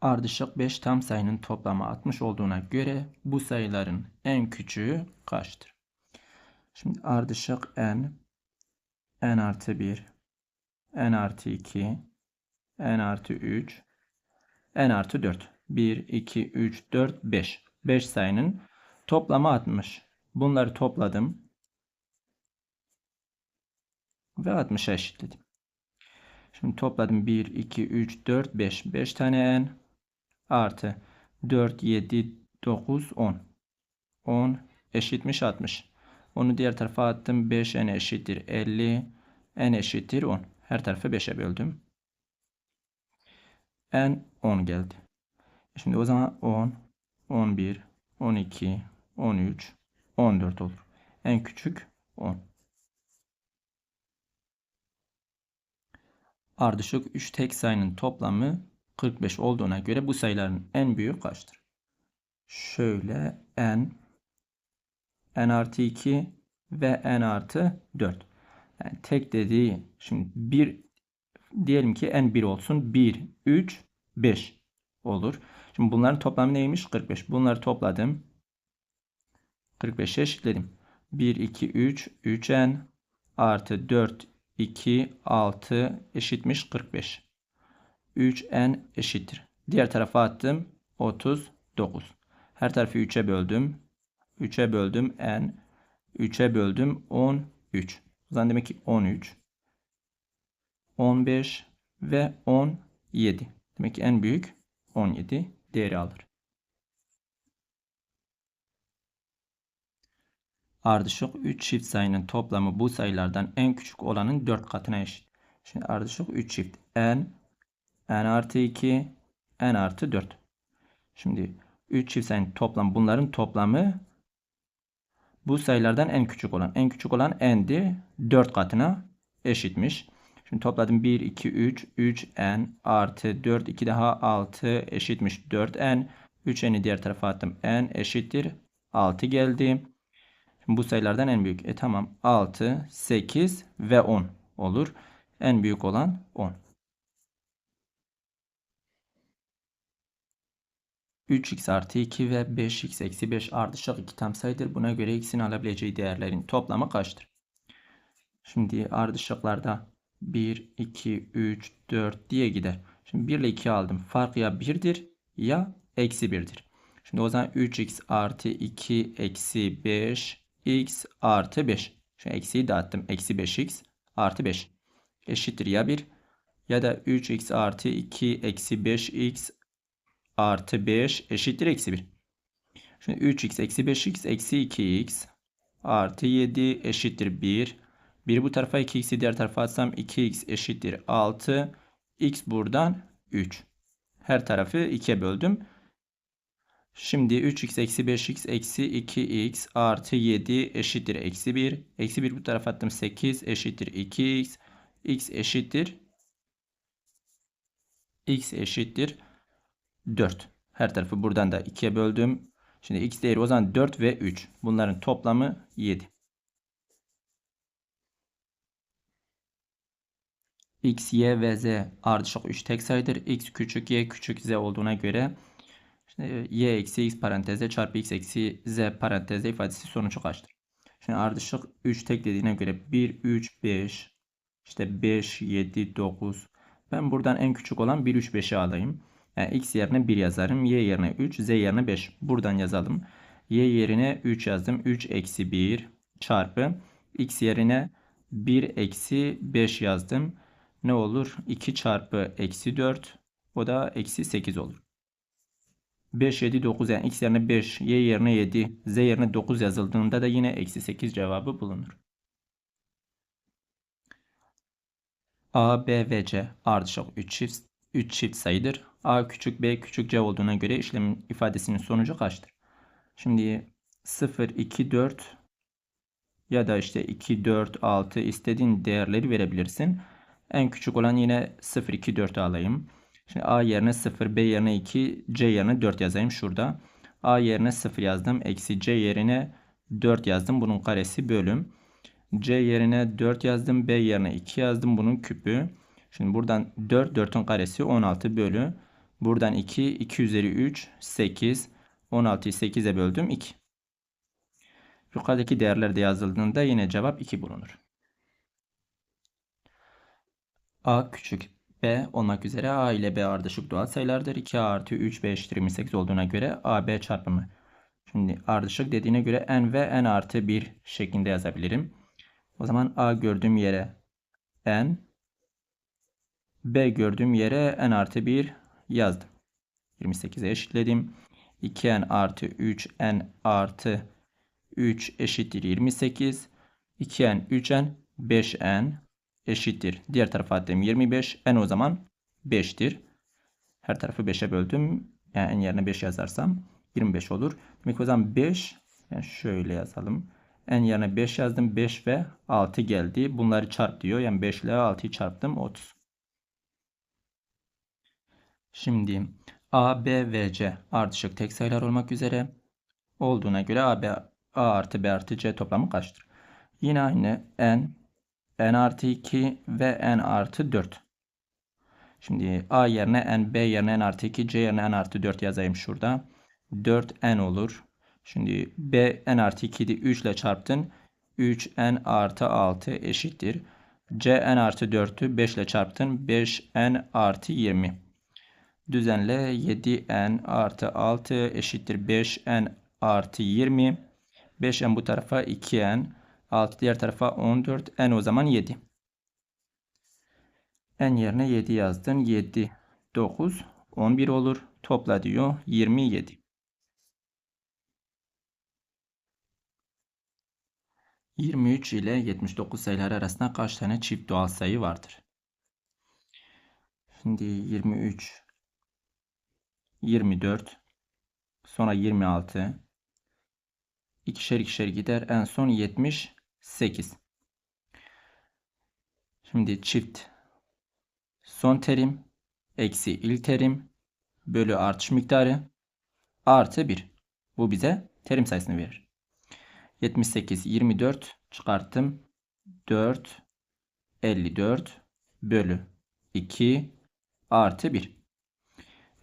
Ardışık 5 tam sayının toplamı 60 olduğuna göre bu sayıların en küçüğü kaçtır? Şimdi ardışık n, n artı 1, n artı 2, n artı 3, n artı 4. 1, 2, 3, 4, 5. 5 sayının toplamı 60. Bunları topladım. Ve 60'a eşitledim. Şimdi topladım 1, 2, 3, 4, 5. 5 tane n artı 4, 7, 9, 10. 10 eşitmiş 60. Onu diğer tarafa attım. 5 n eşittir 50. n eşittir 10. Her tarafı 5'e böldüm. n 10 geldi. Şimdi o zaman 10, 11, 12, 13, 14 olur. En küçük 10. Ardışık 3 tek sayının toplamı 45 olduğuna göre bu sayıların en büyüğü kaçtır? Şöyle n, n artı 2 ve n artı 4. Yani tek dediği şimdi 1 diyelim ki n 1 olsun. 1, 3, 5 olur. Şimdi bunların toplamı neymiş? 45. Bunları topladım. 45'e eşitledim. 1, 2, 3, 3n artı 4, 2, 6 eşitmiş 45. 3n eşittir. Diğer tarafa attım. 39. Her tarafı 3'e böldüm. 3'e böldüm n. 3'e böldüm 13. O zaman demek ki 13. 15 ve 17. Demek ki en büyük 17 değeri alır. Ardışık 3 çift sayının toplamı bu sayılardan en küçük olanın 4 katına eşit. Şimdi ardışık 3 çift n, n artı 2, n artı 4. Şimdi 3 çift sayının toplamı bunların toplamı bu sayılardan en küçük olan. En küçük olan n'di. 4 katına eşitmiş. Şimdi topladım 1, 2, 3, 3n artı 4, 2 daha 6 eşitmiş 4n. 3n'i diğer tarafa attım. n eşittir 6 geldi. Şimdi bu sayılardan en büyük. E tamam 6, 8 ve 10 olur. En büyük olan 10. 3x artı 2 ve 5x eksi 5 ardışık iki tam sayıdır. Buna göre x'in alabileceği değerlerin toplamı kaçtır? Şimdi ardışıklarda 1, 2, 3, 4 diye gider. Şimdi 1 ile 2 aldım. Fark ya 1'dir ya eksi 1'dir. Şimdi o zaman 3x artı 2 eksi 5 x artı 5. Şimdi eksiyi dağıttım. Eksi 5x artı 5 eşittir ya 1 ya da 3x artı 2 eksi 5x artı 5 eşittir eksi 1. Şimdi 3x eksi 5x eksi 2x artı 7 eşittir 1. 1 bu tarafa 2x'i diğer tarafa atsam 2x eşittir 6. x buradan 3. Her tarafı 2'ye böldüm. Şimdi 3x eksi 5x eksi 2x artı 7 eşittir eksi 1. Eksi 1 bu tarafa attım 8 eşittir 2x. x eşittir x eşittir 4. Her tarafı buradan da 2'ye böldüm. Şimdi x değeri o zaman 4 ve 3. Bunların toplamı 7. x, y ve z ardışık 3 tek sayıdır. x küçük y küçük z olduğuna göre Şimdi y eksi x parantezde çarpı x eksi z parantezde ifadesi sonucu kaçtır? Şimdi ardışık 3 tek dediğine göre 1, 3, 5, işte 5, 7, 9. Ben buradan en küçük olan 1, 3, 5'i alayım. Yani x yerine 1 yazarım. Y yerine 3, z yerine 5. Buradan yazalım. Y yerine 3 yazdım. 3 eksi 1 çarpı x yerine 1 eksi 5 yazdım. Ne olur? 2 çarpı eksi 4. O da eksi 8 olur. 5, 7, 9 yani x yerine 5, y yerine 7, z yerine 9 yazıldığında da yine eksi 8 cevabı bulunur. A, B ve C ardışık 3 çift, 3 çift sayıdır. A küçük B küçük C olduğuna göre işlemin ifadesinin sonucu kaçtır? Şimdi 0, 2, 4 ya da işte 2, 4, 6 istediğin değerleri verebilirsin. En küçük olan yine 0, 2, 4 alayım. Şimdi A yerine 0, B yerine 2, C yerine 4 yazayım şurada. A yerine 0 yazdım. Eksi C yerine 4 yazdım. Bunun karesi bölüm. C yerine 4 yazdım. B yerine 2 yazdım. Bunun küpü. Şimdi buradan 4, 4'ün karesi 16 bölü. Buradan 2, 2 üzeri 3, 8. 16'yı 8'e böldüm 2. Yukarıdaki değerler de yazıldığında yine cevap 2 bulunur. A küçük B olmak üzere A ile B ardışık doğal sayılardır. 2A artı 3B eşittir 28 olduğuna göre AB çarpımı. Şimdi ardışık dediğine göre n ve n artı 1 şeklinde yazabilirim. O zaman A gördüğüm yere n, B gördüğüm yere n artı 1 yazdım. 28'e eşitledim. 2n artı 3n artı 3 eşittir 28. 2n 3n 5n eşittir. Diğer tarafa attım 25. n o zaman 5'tir. Her tarafı 5'e böldüm. Yani n yerine 5 yazarsam 25 olur. Demek o zaman 5 yani şöyle yazalım. n yerine 5 yazdım. 5 ve 6 geldi. Bunları çarp diyor. Yani 5 ile 6'yı çarptım 30. Şimdi A, B ve C ardışık tek sayılar olmak üzere olduğuna göre A, B, A artı B artı C toplamı kaçtır? Yine aynı n, n artı 2 ve n artı 4. Şimdi A yerine n, B yerine n artı 2, C yerine n artı 4 yazayım şurada. 4n olur. Şimdi B n artı 2'yi 3 ile çarptın. 3n artı 6 eşittir. C n artı 4'ü 5 ile çarptın. 5n artı 20. Düzenle 7n artı 6 eşittir 5n artı 20. 5n bu tarafa 2n. 6 diğer tarafa 14. n o zaman 7. n yerine 7 yazdın. 7, 9, 11 olur. Topla diyor. 27. 23 ile 79 sayılar arasında kaç tane çift doğal sayı vardır? Şimdi 23 24 sonra 26 ikişer ikişer gider. En son 78 şimdi çift. Son terim eksi ilk terim bölü artış miktarı artı 1 bu bize terim sayısını verir. 78 24 çıkarttım. 4 54 bölü 2 artı 1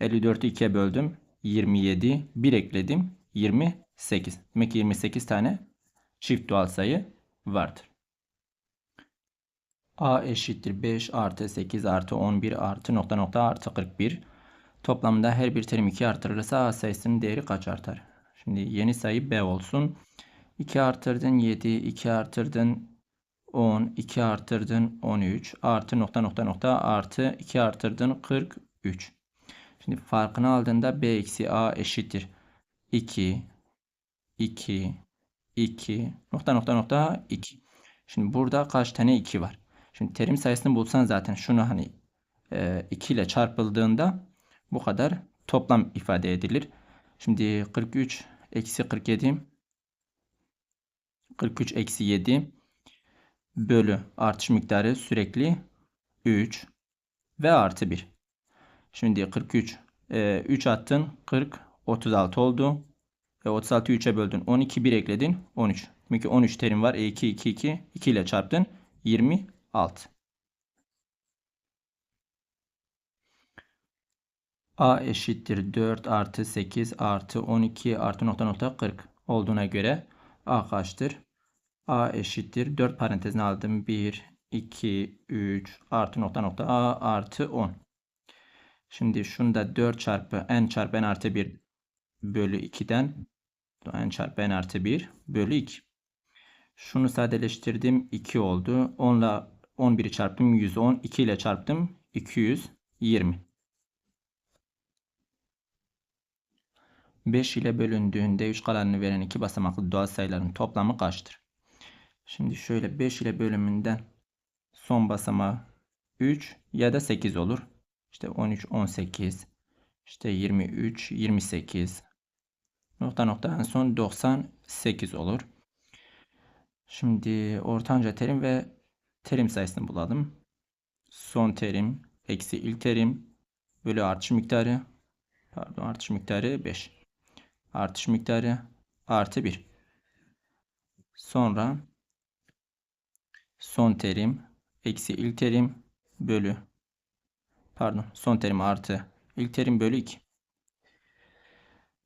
54'ü 2'ye böldüm. 27. 1 ekledim. 28. Demek ki 28 tane çift doğal sayı vardır. A eşittir 5 artı 8 artı 11 artı nokta nokta artı 41. Toplamda her bir terim 2 artırılırsa A sayısının değeri kaç artar? Şimdi yeni sayı B olsun. 2 artırdın 7, 2 artırdın 10, 2 artırdın 13 artı nokta nokta nokta artı 2 artırdın 43. Şimdi farkını aldığında b eksi a eşittir. 2, 2, 2, nokta nokta nokta 2. Şimdi burada kaç tane 2 var? Şimdi terim sayısını bulsan zaten şunu hani e, 2 ile çarpıldığında bu kadar toplam ifade edilir. Şimdi 43 eksi 47 43 eksi 7 bölü artış miktarı sürekli 3 ve artı 1. Şimdi 43. E, 3 attın. 40. 36 oldu. Ve 36'yı 3'e böldün. 12 1 ekledin. 13. Demek ki 13 terim var. E 2 2 2. 2 ile çarptın. 26. A eşittir 4 artı 8 artı 12 artı nokta nokta 40 olduğuna göre A kaçtır? A eşittir 4 parantezine aldım. 1, 2, 3 artı nokta nokta A artı 10. Şimdi şunu da 4 çarpı n çarpı n artı 1 bölü 2'den n çarpı n artı 1 bölü 2. Şunu sadeleştirdim 2 oldu. 10 ile 11'i çarptım 110. 2 ile çarptım 220. 5 ile bölündüğünde 3 kalanını veren iki basamaklı doğal sayıların toplamı kaçtır? Şimdi şöyle 5 ile bölümünden son basamağı 3 ya da 8 olur. İşte 13, 18, işte 23, 28. Nokta nokta en son 98 olur. Şimdi ortanca terim ve terim sayısını bulalım. Son terim eksi ilk terim bölü artış miktarı pardon artış miktarı 5. Artış miktarı artı 1. Sonra son terim eksi ilk terim bölü pardon son terim artı İlk terim bölü 2.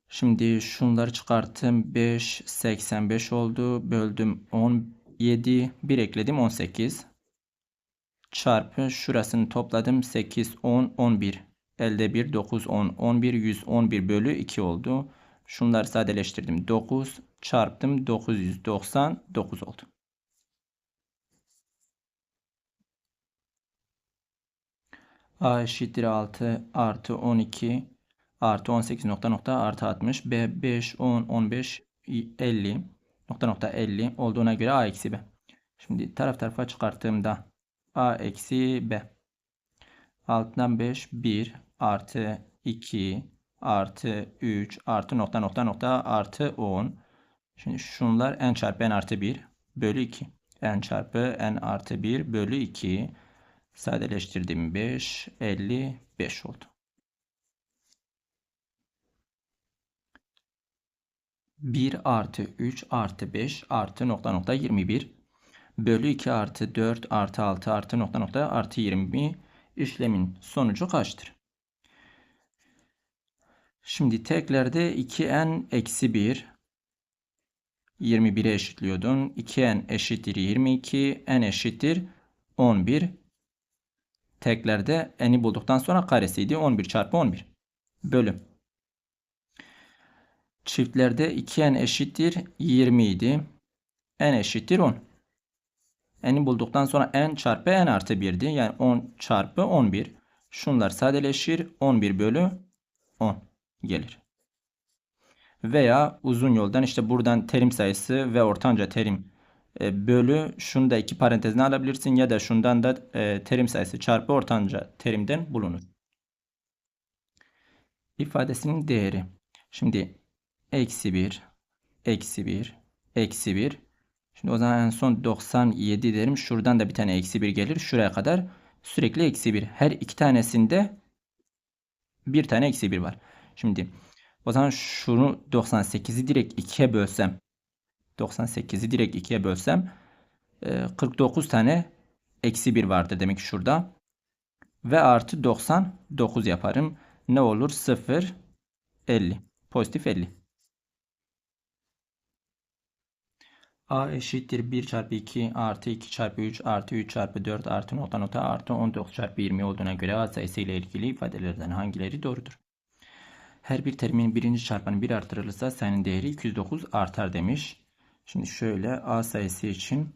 Şimdi şunları çıkarttım. 5, 85 oldu. Böldüm 17. 1 ekledim 18. Çarpı şurasını topladım. 8, 10, 11. Elde 1, 9, 10, 11, 111 bölü 2 oldu. Şunları sadeleştirdim. 9 çarptım. 999 oldu. A eşittir 6 artı 12 artı 18 nokta nokta artı 60. B 5, 10, 15, 50 nokta nokta 50 olduğuna göre A eksi B. Şimdi taraf tarafa çıkarttığımda A eksi B. Altından 5 1 artı 2 artı 3 artı nokta nokta nokta artı 10. Şimdi şunlar n çarpı n artı 1 bölü 2. n çarpı n artı 1 bölü 2. Sadeleştirdim 5, 55 oldu. 1 artı 3 artı 5 artı nokta nokta 21 bölü 2 artı 4 artı 6 artı nokta nokta artı 20 işlemin sonucu kaçtır? Şimdi teklerde 2n eksi 1 21'e eşitliyordun. 2n eşittir 22 n eşittir 11 teklerde n'i bulduktan sonra karesiydi. 11 çarpı 11 bölü. Çiftlerde 2n eşittir 20 idi. n eşittir 10. n'i bulduktan sonra n çarpı n artı 1'di. Yani 10 çarpı 11. Şunlar sadeleşir. 11 bölü 10 gelir. Veya uzun yoldan işte buradan terim sayısı ve ortanca terim bölü şunu da iki parantezine alabilirsin ya da şundan da e, terim sayısı çarpı ortanca terimden bulunur. İfadesinin değeri. Şimdi eksi 1, eksi 1, eksi 1. Şimdi o zaman en son 97 derim. Şuradan da bir tane eksi 1 gelir. Şuraya kadar sürekli eksi 1. Her iki tanesinde bir tane eksi 1 var. Şimdi o zaman şunu 98'i direkt 2'ye bölsem 98'i direkt 2'ye bölsem 49 e, tane eksi 1 vardı demek ki şurada. Ve artı 99 yaparım. Ne olur? 0, 50. Pozitif 50. A eşittir 1 çarpı 2 artı 2 çarpı 3 artı 3 çarpı 4 artı nokta nokta artı 19 çarpı 20 olduğuna göre A sayısı ile ilgili ifadelerden hangileri doğrudur? Her bir terimin birinci çarpanı 1 artırılırsa sayının değeri 209 artar demiş. Şimdi şöyle A sayısı için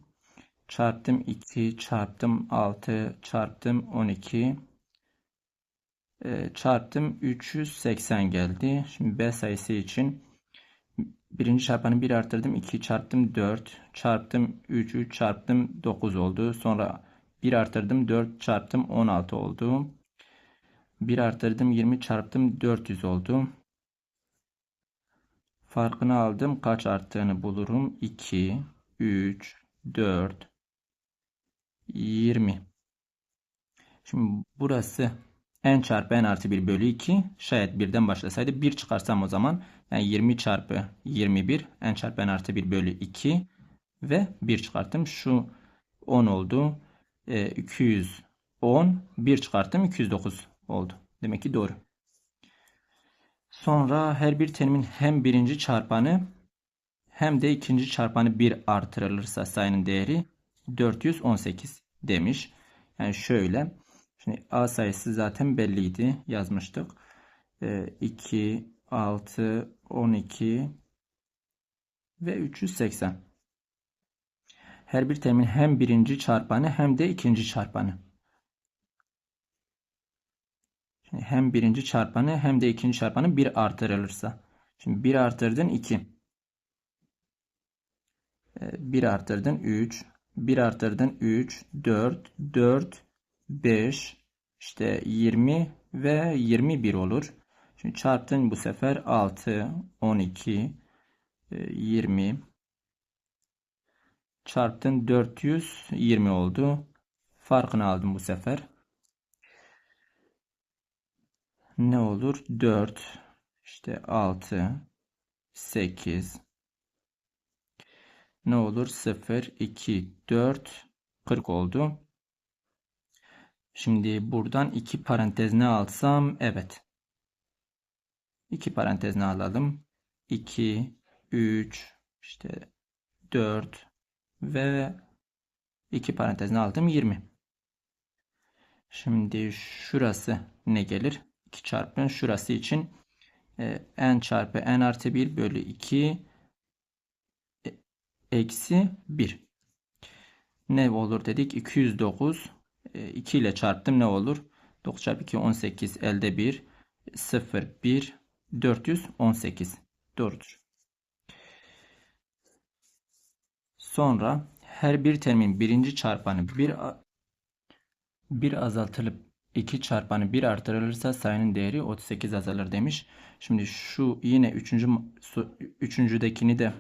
çarptım 2 çarptım 6 çarptım 12 e, çarptım 380 geldi. Şimdi B sayısı için birinci çarpanı 1 arttırdım 2 çarptım 4 çarptım 3 3 çarptım 9 oldu. Sonra 1 arttırdım 4 çarptım 16 oldu. 1 arttırdım 20 çarptım 400 oldu. Farkını aldım. Kaç arttığını bulurum. 2, 3, 4, 20. Şimdi burası n çarpı n artı 1 bölü 2. Şayet birden başlasaydı 1 çıkarsam o zaman yani 20 çarpı 21 n çarpı n artı 1 bölü 2 ve 1 çıkarttım. Şu 10 oldu. E, 210 1 çıkarttım 209 oldu. Demek ki doğru. Sonra her bir terimin hem birinci çarpanı hem de ikinci çarpanı 1 artırılırsa sayının değeri 418 demiş. Yani şöyle. Şimdi A sayısı zaten belliydi. Yazmıştık. 2, 6, 12 ve 380. Her bir terimin hem birinci çarpanı hem de ikinci çarpanı. Şimdi hem birinci çarpanı hem de ikinci çarpanı 1 artırılırsa. Şimdi 1 artırdın 2. 1 ee, artırdın 3. 1 artırdın 3, 4, 4, 5, işte 20 ve 21 olur. Şimdi çarptın bu sefer 6, 12, 20. Çarptın 420 oldu. Farkını aldım bu sefer. Ne olur? 4 işte 6 8 ne olur? 0 2 4 40 oldu. Şimdi buradan iki parantez ne alsam? Evet. İki parantezine alalım. 2, 3, işte 4 ve iki parantezine aldım 20. Şimdi şurası ne gelir? 2 çarpı şurası için e, n çarpı n artı 1 bölü 2 e, eksi 1. Ne olur dedik? 209 e, 2 ile çarptım ne olur? 9 çarpı 2 18 elde 1 0 1 418 doğrudur. Sonra her bir terimin birinci çarpanı bir bir azaltılıp 2 çarpanı 1 artırılırsa sayının değeri 38 azalır demiş. Şimdi şu yine 3. üçüncüdekini de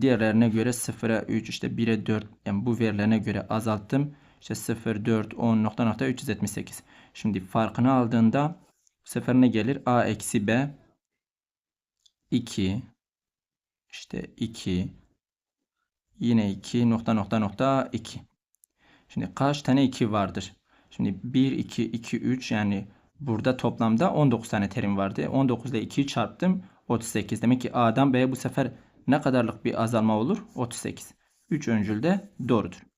diğerlerine göre 0'a 3 işte 1'e 4 yani bu verilerine göre azalttım. İşte 0, 4, 10 nokta nokta 378. Şimdi farkını aldığında bu sefer ne gelir? A eksi B 2 işte 2 yine 2 nokta nokta nokta 2. Şimdi kaç tane 2 vardır? Şimdi 1, 2, 2, 3 yani burada toplamda 19 tane terim vardı. 19 ile 2'yi çarptım 38. Demek ki A'dan B'ye bu sefer ne kadarlık bir azalma olur? 38. 3 öncül de doğrudur.